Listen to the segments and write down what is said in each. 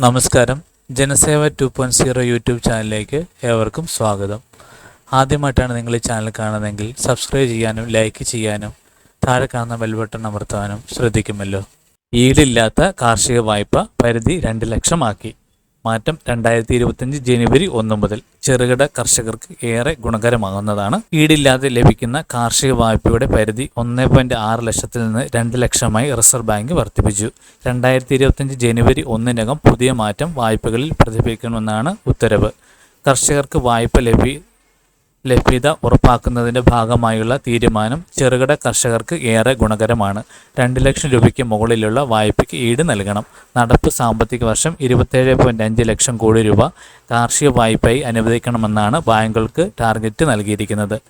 നമസ്കാരം. Janaseva two point zero YouTube ചാനലിലേക്ക് ഏവർക്കും സ്വാഗതം. ആദ്യമായിട്ടാണ് നിങ്ങൾ ഈ ചാനൽ കാണുന്നതെങ്കിൽ സബ്സ്ക്രൈബ് ചെയ്യാനും ലൈക്ക് ചെയ്യാനും താഴെ കാണുന്ന ബെൽ ബട്ടൺ അമർത്താനും ശ്രദ്ധിക്കുമല്ലോ. ഈടില്ലാത്ത കാർഷിക വായ്പ പരിധി രണ്ട് ലക്ഷമാക്കി. മാറ്റം രണ്ടായിരത്തി ഇരുപത്തിയഞ്ച് ജനുവരി ഒന്ന് മുതൽ ചെറുകിട കർഷകർക്ക് ഏറെ ഗുണകരമാകുന്നതാണ്. ഈടില്ലാതെ ലഭിക്കുന്ന കാർഷിക വായ്പയുടെ പരിധി ഒന്ന് പോയിന്റ് ആറ് ലക്ഷത്തിൽ നിന്ന് രണ്ട് ലക്ഷമായി റിസർവ് ബാങ്ക് വർദ്ധിപ്പിച്ചു. രണ്ടായിരത്തി ഇരുപത്തിയഞ്ച് ജനുവരി ഒന്നിനകം പുതിയ മാറ്റം വായ്പകളിൽ പ്രതിഫലിക്കണമെന്നാണ് ഉത്തരവ്. കർഷകർക്ക് വായ്പ ലഭ്യ ലഭ്യത ഉറപ്പാക്കുന്നതിന്റെ ഭാഗമായുള്ള തീരുമാനം ചെറുകിട കർഷകർക്ക് ഏറെ ഗുണകരമാണ്. രണ്ട് ലക്ഷം രൂപയ്ക്ക് മുകളിലുള്ള വായ്പയ്ക്ക് ഈട് നൽകണം. നടപ്പ് സാമ്പത്തിക വർഷം ഇരുപത്തേഴ് പോയിന്റ് അഞ്ച് ലക്ഷം കോടി രൂപ കാർഷിക വായ്പയായി അനുവദിക്കണമെന്നാണ് ബാങ്കുകൾക്ക് ടാർഗറ്റ് നൽകിയിരിക്കുന്നത്.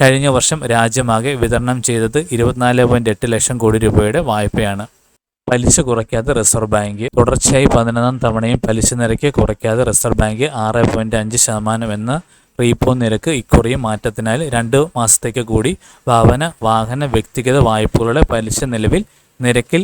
കഴിഞ്ഞ വർഷം രാജ്യമാകെ വിതരണം ചെയ്തത് ഇരുപത്തിനാല് പോയിന്റ് എട്ട് ലക്ഷം കോടി രൂപയുടെ വായ്പയാണ്. പലിശ കുറയ്ക്കാതെ റിസർവ് ബാങ്ക് തുടർച്ചയായി പതിനൊന്നാം തവണയും പലിശ നിരക്ക് കുറയ്ക്കാതെ റിസർവ് ബാങ്ക് ആറ് പോയിന്റ് അഞ്ച് ശതമാനം എന്ന റീപ്പോ നിരക്ക് ഇക്കുറിയും മാറ്റത്തിനാൽ രണ്ട് മാസത്തേക്ക് കൂടി ഭവന വാഹന വ്യക്തിഗത വായ്പകളുടെ പലിശ നിലവിൽ നിരക്കിൽ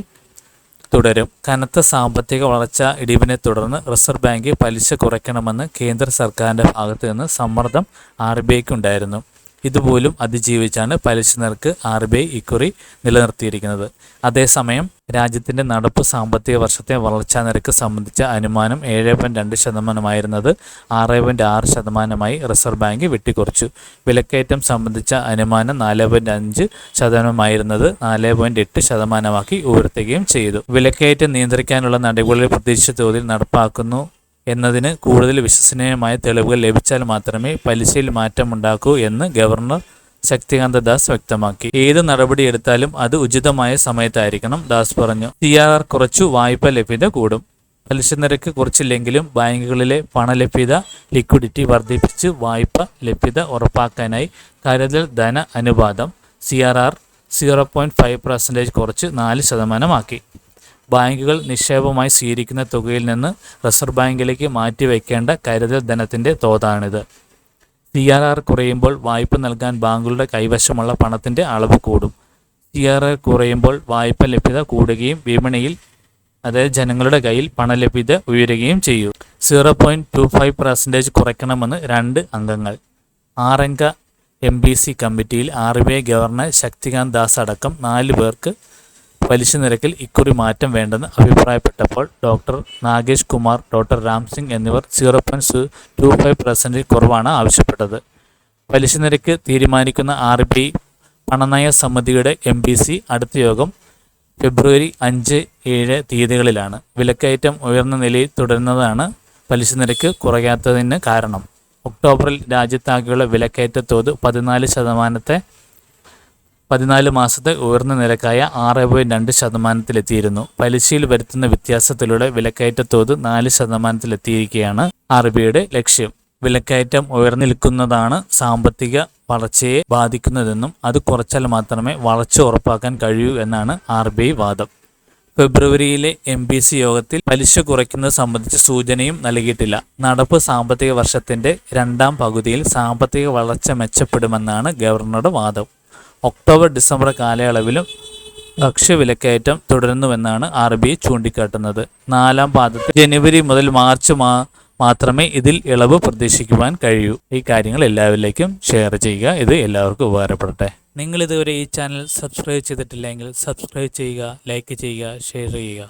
തുടരും. കനത്ത സാമ്പത്തിക വളർച്ച ഇടിവിനെ തുടർന്ന് റിസർവ് ബാങ്ക് പലിശ കുറയ്ക്കണമെന്ന് കേന്ദ്ര സർക്കാരിന്റെ ഭാഗത്തു നിന്ന് സമ്മർദ്ദം ആർ ബി ഐക്ക് ഉണ്ടായിരുന്നു ഇതുപോലും അതിജീവിച്ചാണ് പലിശ നിരക്ക് ആർ ബി ഐ ഇക്കുറി നിലനിർത്തിയിരിക്കുന്നത്. അതേസമയം രാജ്യത്തിന്റെ നടപ്പ് സാമ്പത്തിക വർഷത്തെ വളർച്ചാ നിരക്ക് സംബന്ധിച്ച അനുമാനം ഏഴ് പോയിന്റ് രണ്ട് ശതമാനമായിരുന്നത് ആറ് പോയിന്റ് ആറ് ശതമാനമായി റിസർവ് ബാങ്ക് വെട്ടിക്കുറച്ചു. വിലക്കയറ്റം സംബന്ധിച്ച അനുമാനം നാല് പോയിന്റ് അഞ്ച് ശതമാനമായിരുന്നത് നാല് പോയിന്റ് എട്ട് ശതമാനമാക്കി ഉയർത്തുകയും ചെയ്തു. വിലക്കയറ്റം നിയന്ത്രിക്കാനുള്ള നടപടികൾ പ്രതീക്ഷിച്ച തോതിൽ നടപ്പാക്കുന്നു. എന്നതിന് കൂടുതൽ വിശ്വസനീയമായ തെളിവുകൾ ലഭിച്ചാൽ മാത്രമേ പലിശയിൽ മാറ്റമുണ്ടാക്കൂ എന്ന് ഗവർണർ ശക്തികാന്ത ദാസ് വ്യക്തമാക്കി. ഏത് നടപടി എടുത്താലും അത് ഉചിതമായ സമയത്തായിരിക്കണം ദാസ് പറഞ്ഞു. സി ആർ കുറച്ചു വായ്പ ലഭ്യത കൂടും. പലിശ നിരക്ക് കുറച്ചില്ലെങ്കിലും ബാങ്കുകളിലെ പണലഭ്യത ലിക്വിഡിറ്റി വർദ്ധിപ്പിച്ച് വായ്പ ലഭ്യത ഉറപ്പാക്കാനായി കരുതൽ ധന അനുപാതം C R R zero point five percentage കുറച്ച് നാല് ശതമാനമാക്കി. ബാങ്കുകൾ നിക്ഷേപമായി സ്വീകരിക്കുന്ന തുകയിൽ നിന്ന് റിസർവ് ബാങ്കിലേക്ക് മാറ്റിവെക്കേണ്ട കരുതൽ ധനത്തിന്റെ തോതാണിത്. സി ആർ ആർ കുറയുമ്പോൾ വായ്പ നൽകാൻ ബാങ്കുകളുടെ കൈവശമുള്ള പണത്തിന്റെ അളവ് കൂടും. സി ആർ ആർ കുറയുമ്പോൾ വായ്പ ലഭ്യത കൂടുകയും വിപണിയിൽ അതായത് ജനങ്ങളുടെ കയ്യിൽ പണലഭ്യത ഉയരുകയും ചെയ്യും. Zero point two five percentage കുറയ്ക്കണമെന്ന് രണ്ട് അംഗങ്ങൾ. ആറംഗ എം ബി സി കമ്മിറ്റിയിൽ R B I governor Shaktikanta Das അടക്കം നാല് പേർക്ക് പലിശ നിരക്കിൽ ഇക്കുറി മാറ്റം വേണ്ടെന്ന് അഭിപ്രായപ്പെട്ടപ്പോൾ ഡോക്ടർ നാഗേഷ് കുമാർ ഡോക്ടർ രാം സിംഗ് എന്നിവർ zero point two five percentage കുറവാണ് ആവശ്യപ്പെട്ടത്. പലിശ നിരക്ക് തീരുമാനിക്കുന്ന ആർ ബി പണനയ സമിതിയുടെ എം ബി സി അടുത്ത യോഗം ഫെബ്രുവരി അഞ്ച് ഏഴ് തീയതികളിലാണ്. വിലക്കയറ്റം ഉയർന്ന നിലയിൽ തുടരുന്നതാണ് പലിശ നിരക്ക് കുറയാത്തതിന് കാരണം. ഒക്ടോബറിൽ രാജ്യത്താകെയുള്ള വിലക്കയറ്റ തോത് പതിനാല് ശതമാനത്തെ പതിനാല് മാസത്തെ ഉയർന്ന നിരക്കായ ആറ് പോയിന്റ് രണ്ട് ശതമാനത്തിലെത്തിയിരുന്നു. പലിശയിൽ വരുത്തുന്ന വ്യത്യാസത്തിലൂടെ വിലക്കയറ്റ തോത് നാല് ശതമാനത്തിലെത്തിയിരിക്കുകയാണ് ആർ ബി ഐയുടെ ലക്ഷ്യം. വിലക്കയറ്റം ഉയർന്നിരിക്കുന്നതാണ് സാമ്പത്തിക വളർച്ചയെ ബാധിക്കുന്നതെന്നും അത് കുറച്ചാൽ മാത്രമേ വളർച്ച ഉറപ്പാക്കാൻ കഴിയൂ എന്നാണ് ആർ ബി ഐ വാദം. ഫെബ്രുവരിയിലെ എം ബി സി യോഗത്തിൽ പലിശ കുറയ്ക്കുന്നത് സംബന്ധിച്ച് സൂചനയും നൽകിയിട്ടില്ല. നടപ്പ് സാമ്പത്തിക വർഷത്തിന്റെ രണ്ടാം പകുതിയിൽ സാമ്പത്തിക വളർച്ച മെച്ചപ്പെടുമെന്നാണ് ഗവർണറുടെ വാദം. ഒക്ടോബർ ഡിസംബർ കാലയളവിലും ഭക്ഷ്യവിലക്കയറ്റം തുടരുന്നുവെന്നാണ് ആർ ബി ഐ ചൂണ്ടിക്കാട്ടുന്നത്. നാലാം പാദത്തിൽ ജനുവരി മുതൽ മാർച്ച് മാ മാത്രമേ ഇതിൽ ഇളവ് പ്രതീക്ഷിക്കുവാൻ കഴിയൂ. ഈ കാര്യങ്ങൾ എല്ലാവരിലേക്കും ഷെയർ ചെയ്യുക. ഇത് എല്ലാവർക്കും ഉപകാരപ്പെടട്ടെ. നിങ്ങൾ ഇതുവരെ ഈ ചാനൽ സബ്സ്ക്രൈബ് ചെയ്തിട്ടില്ലെങ്കിൽ സബ്സ്ക്രൈബ് ചെയ്യുക ലൈക്ക് ചെയ്യുക ഷെയർ ചെയ്യുക.